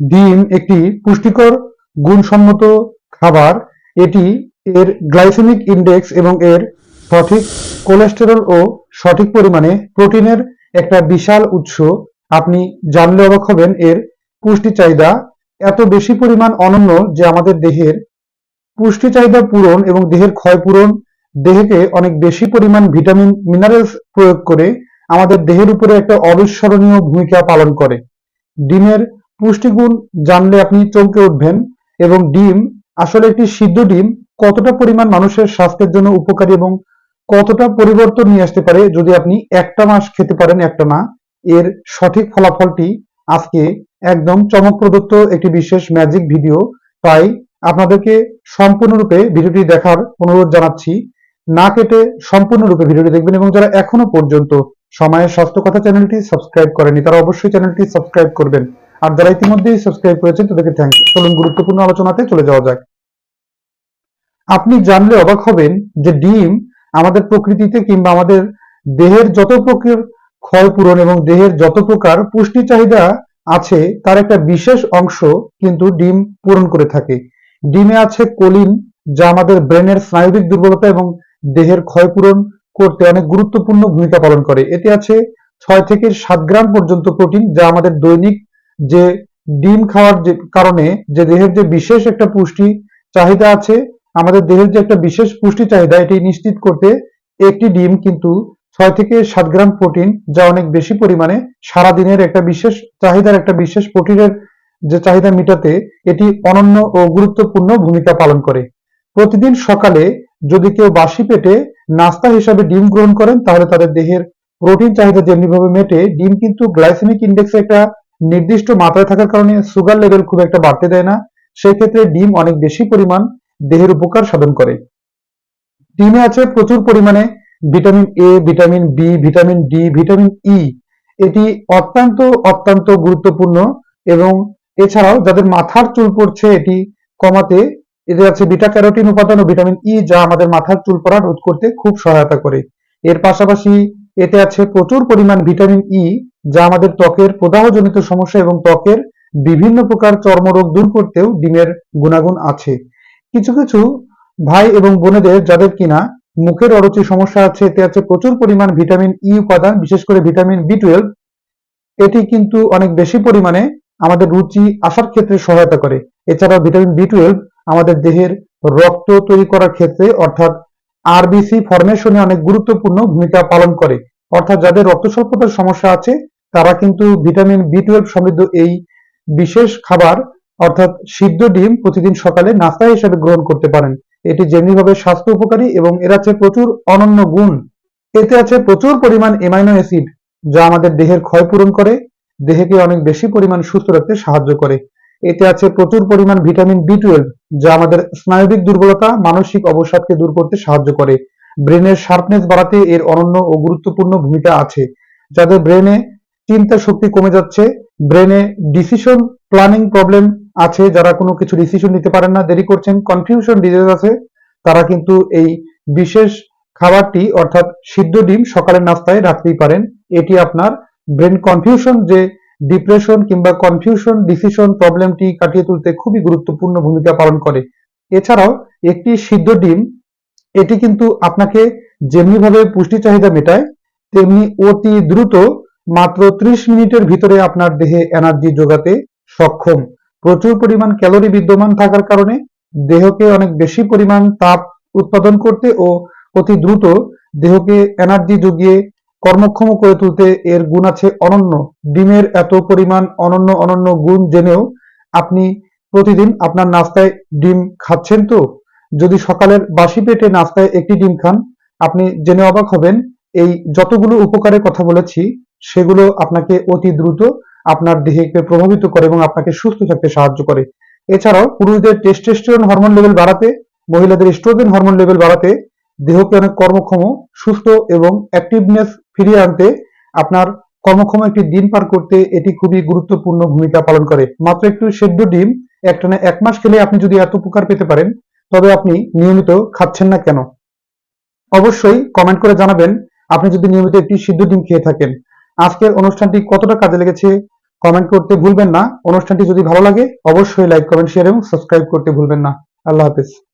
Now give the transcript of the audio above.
ডিম একটি পুষ্টিকর, গুণসম্মত খাবার। এটি এর গ্লাইসেমিক ইনডেক্স এবং এর সঠিক কোলেস্টেরল ও সঠিক পরিমাণে প্রোটিনের একটা বিশাল উৎস। আপনি জানলে অবাক হবেন, এর পুষ্টি চাহিদা এত বেশি পরিমাণ অনন্য যে আমাদের দেহের পুষ্টি চাহিদা পূরণ এবং দেহের ক্ষয় পূরণ, দেহকে অনেক বেশি পরিমাণ ভিটামিন, মিনারেলস প্রয়োগ করে আমাদের দেহের উপরে একটা অবিস্মরণীয় ভূমিকা পালন করে। ডিমের পুষ্টিগুণ জানলে আপনি চমকে উঠবেন এবং ডিম, আসলে একটি সিদ্ধ ডিম কতটা পরিমাণ মানুষের স্বাস্থ্যের জন্য উপকারী এবং কতটা পরিবর্তন নিয়ে আসতে পারে যদি আপনি একটা মাস খেতে পারেন একটা না এর সঠিক ফলাফলটি আজকে একদম চমক প্রদত্ত একটি বিশেষ ম্যাজিক ভিডিও তাই আপনাদেরকে সম্পূর্ণরূপে ভিডিওটি দেখার অনুরোধ জানাচ্ছি। না কেটে সম্পূর্ণরূপে ভিডিওটি দেখবেন এবং যারা এখনও পর্যন্ত সময়ের স্বাস্থ্য কথা চ্যানেলটি সাবস্ক্রাইব করেনি তারা অবশ্যই চ্যানেলটি সাবস্ক্রাইব করবেন। আর যারা ইতিমধ্যেই সাবস্ক্রাইব করেছেন, তাদেরকে থ্যাংক চলুন গুরুত্বপূর্ণ আলোচনাতে চলে যাওয়া যাক। আপনি জানলে অবাক হবেন যে ডিম আমাদের প্রকৃতিতে কিংবা আমাদের দেহের যত প্রকার ক্ষয় পূরণ এবং দেহের যত প্রকার পুষ্টি চাহিদা আছে, তার একটা বিশেষ অংশ কিন্তু ডিম পূরণ করে থাকে। ডিমে আছে কোলিন, যা আমাদের ব্রেনের স্নায়বিক দুর্বলতা এবং দেহের ক্ষয় পূরণ করতে অনেক গুরুত্বপূর্ণ ভূমিকা পালন করে। এতে আছে ছয় থেকে সাত গ্রাম পর্যন্ত প্রোটিন, যা আমাদের দৈনিক যে ডিম খাওয়ার কারণে যে দেহের যে বিশেষ একটা পুষ্টি চাহিদা আছে, আমাদের দেহের যে একটা বিশেষ পুষ্টি চাহিদা, এটি নিশ্চিত করতে একটি ডিম কিন্তু ছয় থেকে সাত গ্রাম প্রোটিন, যা অনেক বেশি পরিমাণে সারা দিনের একটা বিশেষ চাহিদার একটা বিশেষ প্রোটিনের যে চাহিদা মেটাতে এটি অনন্য ও গুরুত্বপূর্ণ ভূমিকা পালন করে। প্রতিদিন সকালে যদি কেউ বাসি পেটে নাস্তা হিসাবে ডিম গ্রহণ করেন, তাহলে তাদের দেহের প্রোটিন চাহিদা যেমনিভাবে মেটে, ডিম কিন্তু গ্লাইসেমিক ইন্ডেক্সে একটা নির্দিষ্ট মাত্রায় থাকার কারণে সুগার লেভেল খুব একটা বাড়তে দেয় না। সেই ক্ষেত্রে ডিম অনেক বেশি পরিমাণ দেহের উপকার সাধন করে। ডিমে আছে প্রচুর পরিমাণে vitamin A vitamin B vitamin D vitamin E এটি অত্যন্ত অত্যন্ত গুরুত্বপূর্ণ এবং এছাড়াও যাদের মাথার চুল পড়ছে এটি কমাতে এতে আছে বিটা ক্যারোটিন উপাদান ও ভিটামিন ই যা আমাদের মাথার চুল পড়া রোধ করতে খুব সহায়তা করে। এর পাশাপাশি এতে আছে প্রচুর পরিমাণ ভিটামিন ই যা আমাদের ত্বকের প্রদাহজনিত সমস্যা এবং ত্বকের বিভিন্ন প্রকার চর্মরোগ দূর করতেও ডিমের গুণাগুণ আছে। কিছু কিছু ভাই এবং বোনেদের যাদের কিনা মুখের অরুচি সমস্যা আছে, এতে আছে প্রচুর পরিমাণ ভিটামিন ই উপাদান, বিশেষ করে ভিটামিন বি টুয়েলভ এটি কিন্তু অনেক বেশি পরিমাণে আমাদের রুচি আসার ক্ষেত্রে সহায়তা করে। এছাড়াও ভিটামিন বি টুয়েলভ আমাদের দেহের রক্ত তৈরি করার ক্ষেত্রে অর্থাৎ আরবিসি ফরমেশনে অনেক গুরুত্বপূর্ণ ভূমিকা পালন করে। অর্থাৎ যাদের রক্ত স্বল্পতার সমস্যা আছে তারা কিন্তু ভিটামিন বি টুয়েলভ সমৃদ্ধ এই বিশেষ খাবার, অর্থাৎ সিদ্ধ ডিম প্রতিদিন সকালে নাস্তা হিসেবে গ্রহণ করতে পারেন। এটি যেমনিভাবে স্বাস্থ্য উপকারী এবং এর আছে প্রচুর অনন্য গুণ। এতে আছে প্রচুর পরিমাণ এমাইনো অ্যাসিড যা আমাদের দেহের ক্ষয় পূরণ করে, দেহকে অনেক বেশি পরিমাণ সুস্থ রাখতে সাহায্য করে। এতে আছে প্রচুর পরিমাণ ভিটামিন বি টুয়েলভ যা আমাদের স্নায়বিক দুর্বলতা, মানসিক অবসাদকে দূর করতে সাহায্য করে। ব্রেনের শার্পনেস বাড়াতে এর অনন্য ও গুরুত্বপূর্ণ ভূমিকা আছে, যাদের ব্রেনে চিন্তা শক্তি কমে যাচ্ছে, ব্রেনে ডিসিশন প্ল্যানিং প্রবলেম আছে, যারা কোনো কিছু ডিসিশন নিতে পারেন না, দেরি করছেন কনফিউশন ডিজিজ আছে, তারা কিন্তু এই বিশেষ খাবারটি অর্থাৎ সিদ্ধ ডিম সকালের নাস্তায় রাখতেই পারেন। এটি আপনার ব্রেন কনফিউশন যে ডিপ্রেশন কিংবা কনফিউশন ডিসিশন প্রবলেমটি কাটিয়ে তুলতে খুবই গুরুত্বপূর্ণ ভূমিকা পালন করে। এছাড়াও একটি সিদ্ধ ডিম, এটি কিন্তু আপনাকে যেমনিভাবে পুষ্টি চাহিদা মেটায়, তেমনি অতি দ্রুত মাত্র ত্রিশ মিনিটের ভিতরে আপনার দেহে এনার্জি যোগাতে সক্ষম। প্রচুর পরিমাণ ক্যালোরি বিদ্যমান থাকার কারণে দেহকে অনেক বেশি পরিমাণ তাপ উৎপাদন করতে ও অতি দ্রুত দেহকে এনার্জি জুগিয়ে কর্মক্ষম করে তুলতে এর গুণ আছে অনন্য। ডিমের এত পরিমাণ অনন্য অনন্য গুণ জেনেও আপনি প্রতিদিন আপনার নাস্তায় ডিম খাচ্ছেন তো? যদি সকালের বাসি পেটে নাস্তায় একটি ডিম খান, আপনি জেনে অবাক হবেন, এই যতগুলো উপকারের কথা বলেছি সেগুলো আপনাকে অতি দ্রুত আপনার দেহকে প্রভাবিত করে এবং আপনাকে সুস্থ থাকতে সাহায্য করে। এছাড়াও পুরুষদের টেস্টোস্টেরন হরমোন লেভেল বাড়াতে, মহিলাদের স্ট্রোজেন হরমোন লেভেল বাড়াতে দেহকে অনেক কর্মক্ষম, সুস্থ এবং অ্যাক্টিভনেস ফিরিয়ে আনতে আপনার কর্মক্ষম একটি দিন পার করতে এটি খুবই গুরুত্বপূর্ণ ভূমিকা পালন করে। মাত্র একটু সেদ্ধ ডিম একটানা এক মাস খেলে আপনি যদি এত উপকার পেতে পারেন, তবে আপনি নিয়মিত খাচ্ছেন না কেন? অবশ্যই কমেন্ট করে জানাবেন, আপনি যদি নিয়মিত একটি সিদ্ধ ডিম খেয়ে থাকেন আজকের অনুষ্ঠানটি কতটা কাজে লেগেছে কমেন্ট করতে ভুলবেন না। অনুষ্ঠানটি যদি ভালো লাগে, অবশ্যই লাইক কমেন্ট শেয়ার এবং সাবস্ক্রাইব করতে ভুলবেন না। আল্লাহ হাফেজ।